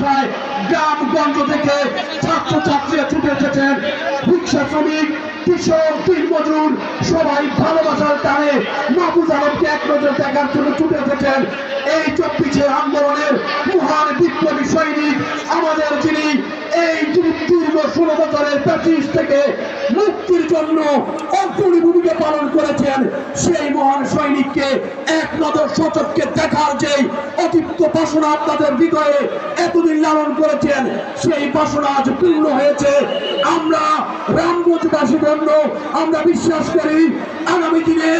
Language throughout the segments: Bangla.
ভালোবাসায় গ্রামগঞ্জ থেকে ছাত্রছাত্রীরা ছুটে এসেছেন রিক্সা শ্রমিক, কৃষক দিন মজুর, সবাই ভালোবাসার টানে। মাহবুজ আলমকে এক নজর দেখার জন্য ছুটে এসেছেন। এই চব্বিশে আন্দোলনের মহান বিপ্লবী সৈনিক আমাদের যিনি এই দীর্ঘ ষোলো বছরের প্যাচিস থেকে মুক্তির জন্য অগ্রণী ভূমিকা পালন করেছেন সেই মহান সৈনিককে এক নজর সচককে দেখার যেই অতিপ্ত বাসনা আপনাদের হৃদয়ে এতদিন লালন করেছেন, সেই বাসনা আজ পূর্ণ হয়েছে। আমরা রামগঞ্জবাসী জন্য আমরা বিশ্বাস করি আগামী দিনে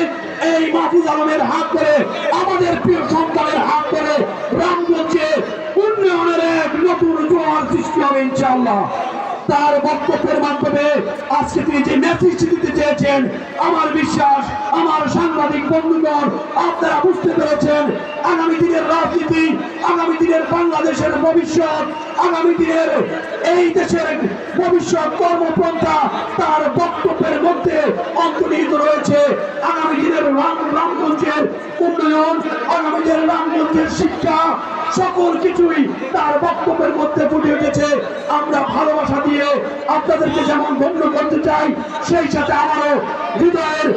এই মাহফুজ আলমের হাত ধরে আমাদের প্রিয় সৃষ্টি হবে ইনশাআল্লাহ। তার বক্তব্যের মাধ্যমে আজকে তিনি যে মেসেজটি দিতে চেয়েছেন, আমার বিশ্বাস, আমার সাংবাদিক বন্ধুগণ, আপনারা বুঝতে পেরেছেন, আগামী দিনের রাজনীতি, আগামী দিনের বাংলাদেশের ভবিষ্যৎ, আগামী দিনের এই দেশের ভবিষ্যৎ কর্মপন্থা, তার বক্তব্যের মধ্যে অন্তর্নিহিত রয়েছে। আগামী দিনের রাম- রামগঞ্জের উন্নয়ন আগামী দিনের রামগঞ্জের শিক্ষা, সকল কিছুই তার বক্তব্যের মধ্যে ফুটে উঠেছে। আমরা ভালোবাসা দিয়ে আপনাদেরকে যেমন ধন্য করতে চাই, সেই সাথে আমারও হৃদয়ের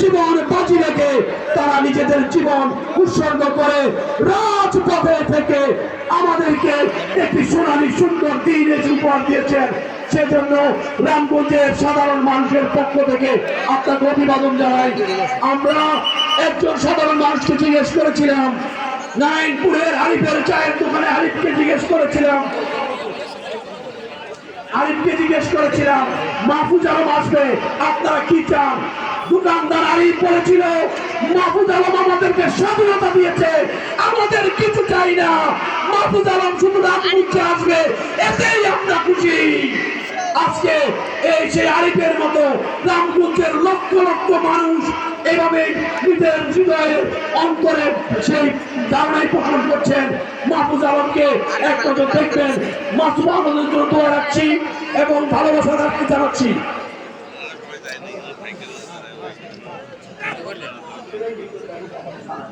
জীবন বাজি রেখে তারা নিজেদের জীবন উৎসর্গ করে। রাজপথে থেকে আমাদেরকে একটি সোনালী সুন্দর দিন এসে উপহার দিয়েছেন সেজন্য রামগঞ্জের সাধারণ মানুষের পক্ষ থেকে আপনাকে অভিবাদন জানাই। আমরা একজন সাধারণ মানুষকে জিজ্ঞেস করেছিলাম, নারায়ণপুরের আরিফের চায়ের দোকানে আরিফকে জিজ্ঞেস করেছিলাম। আরিফকে জিজ্ঞেস করেছিলাম, মাহফুজ আলম আসবে, আপনারা কি চান? দোকানদার আরিফ বলেছিল মাহফুজ আলম আমাদেরকে স্বাধীনতা দিয়েছে। আমাদের কিছু চাই না। মাহফুজ আলম শুধু রামপুরকে আসবে। এতেই আমরা খুশি। আজকে এই সেই আরিফের মতো রামগঞ্জের লক্ষ লক্ষ মানুষ এভাবে নিজের হৃদয়ের অন্তরে সেই ধারণাই পোষণ করছেন। মাহফুজ আলমকে এক নজর দেখবেন। মাহফুজ আলমের জন্য দোয়া রাখছি এবং ভালোবাসা রাখতে জানাচ্ছি। 觉得你是 ingin.